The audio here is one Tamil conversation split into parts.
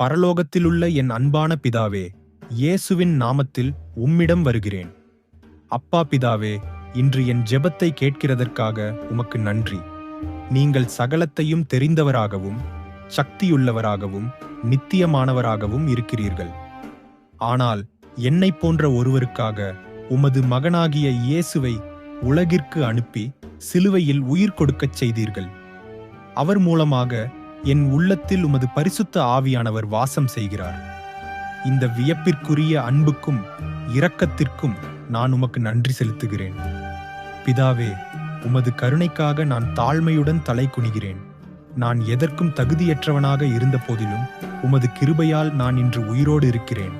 பரலோகத்திலுள்ள என் அன்பான பிதாவே இயேசுவின் நாமத்தில் உம்மிடம் வருகிறேன். அப்பா பிதாவே இன்று என் ஜெபத்தை கேட்கிறதற்காக உமக்கு நன்றி. நீங்கள் சகலத்தையும் தெரிந்தவராகவும் சக்தியுள்ளவராகவும் நித்தியமானவராகவும் இருக்கிறீர்கள். ஆனால் என்னை போன்ற ஒருவருக்காக உமது மகனாகிய இயேசுவை உலகிற்கு அனுப்பி சிலுவையில் உயிர் கொடுக்கச் செய்தீர்கள். அவர் மூலமாக என் உள்ளத்தில் உமது பரிசுத்த ஆவியானவர் வாசம் செய்கிறார். இந்த வியப்பிற்குரிய அன்புக்கும் இரக்கத்திற்கும் நான் உமக்கு நன்றி செலுத்துகிறேன். பிதாவே உமது கருணைக்காக நான் தாழ்மையுடன் தலை குனிகிறேன். நான் எதற்கும் தகுதியற்றவனாக இருந்த போதிலும் உமது கிருபையால் நான் இன்று உயிரோடு இருக்கிறேன்.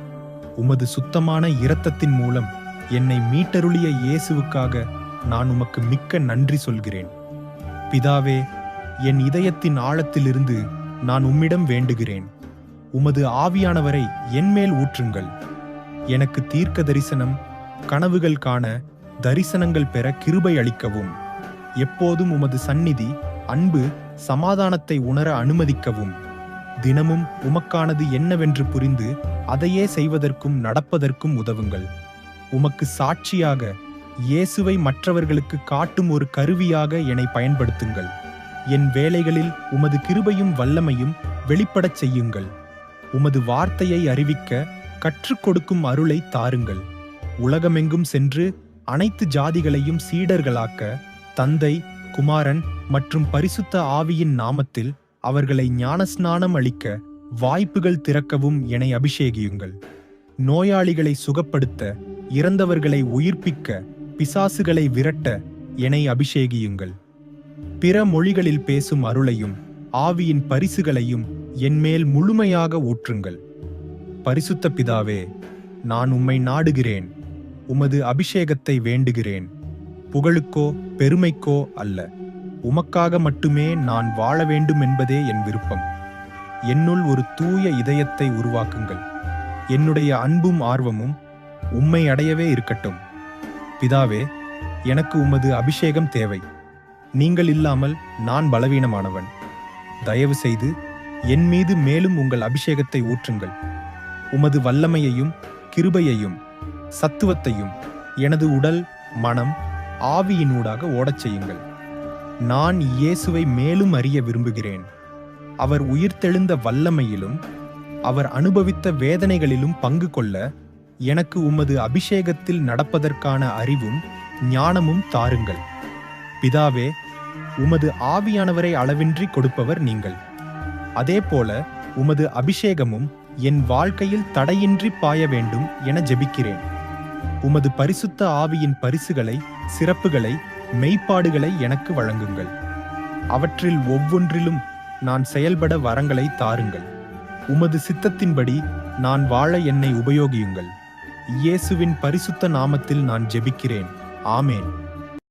உமது சுத்தமான இரத்தத்தின் மூலம் என்னை மீட்டருளிய இயேசுவுக்காக நான் உமக்கு மிக்க நன்றி சொல்கிறேன். பிதாவே என் இதயத்தின் ஆழத்திலிருந்து நான் உம்மிடம் வேண்டுகிறேன். உமது ஆவியானவரை என்மேல் ஊற்றுங்கள். எனக்கு தீர்க்க தரிசனம் கனவுகள் காண தரிசனங்கள் பெற கிருபை அளிக்கவும். எப்போதும் உமது சந்நிதி அன்பு சமாதானத்தை உணர அனுமதிக்கவும். தினமும் உமக்கானது என்னவென்று புரிந்து அதையே செய்வதற்கும் நடப்பதற்கும் உதவுங்கள். உமக்கு சாட்சியாக இயேசுவை மற்றவர்களுக்கு காட்டும் ஒரு கருவியாக என்னை பயன்படுத்துங்கள். என் வேலைகளில் உமது கிருபையும் வல்லமையும் வெளிப்படச் செய்யுங்கள். உமது வார்த்தையை அறிவிக்க கற்றுக் கொடுக்கும் அருளை தாருங்கள். உலகமெங்கும் சென்று அனைத்து ஜாதிகளையும் சீடர்களாக்க தந்தை குமாரன் மற்றும் பரிசுத்த ஆவியின் நாமத்தில் அவர்களை ஞானஸ்நானம் அளிக்க வாய்ப்புகள் திறக்கவும் என அபிஷேகியுங்கள். நோயாளிகளை சுகப்படுத்த இறந்தவர்களை உயிர்ப்பிக்க பிசாசுகளை விரட்ட என அபிஷேகியுங்கள். பிற மொழிகளில் பேசும் அருளையும் ஆவியின் பரிசுகளையும் என்மேல் முழுமையாக ஊற்றுங்கள். பரிசுத்த பிதாவே நான் உம்மை நாடுகிறேன். உமது அபிஷேகத்தை வேண்டுகிறேன். புகழுக்கோ பெருமைக்கோ அல்ல. உமக்காக மட்டுமே நான் வாழ வேண்டும் என்பதே என் விருப்பம். என்னுள் ஒரு தூய இதயத்தை உருவாக்குங்கள். என்னுடைய அன்பும் ஆர்வமும் உம்மை அடையவே இருக்கட்டும். பிதாவே எனக்கு உமது அபிஷேகம் தேவை. நீங்கள் இல்லாமல் நான் பலவீனமானவன். தயவு செய்து என் மீது மேலும் உங்கள் அபிஷேகத்தை ஊற்றுங்கள். உமது வல்லமையையும் கிருபையையும் சத்துவத்தையும் எனது உடல் மனம் ஆவியினூடாக ஓடச் செய்யுங்கள். நான் இயேசுவை மேலும் அறிய விரும்புகிறேன். அவர் உயிர்த்தெழுந்த வல்லமையிலும் அவர் அனுபவித்த வேதனைகளிலும் பங்கு கொள்ள எனக்கு உமது அபிஷேகத்தில் நடப்பதற்கான அறிவும் ஞானமும் தாருங்கள். பிதாவே உமது ஆவியானவரை அளவின்றி கொடுப்பவர் நீங்கள். அதேபோல உமது அபிஷேகமும் என் வாழ்க்கையில் தடையின்றி பாய வேண்டும் என ஜெபிக்கிறேன். உமது பரிசுத்த ஆவியின் பரிசுகளை சிறப்புகளை மெய்ப்பாடுகளை எனக்கு வழங்குங்கள். அவற்றில் ஒவ்வொன்றிலும் நான் செயல்பட வரங்களை தாருங்கள். உமது சித்தத்தின்படி நான் வாழ என்னை உபயோகியுங்கள். இயேசுவின் பரிசுத்த நாமத்தில் நான் ஜெபிக்கிறேன். ஆமேன்.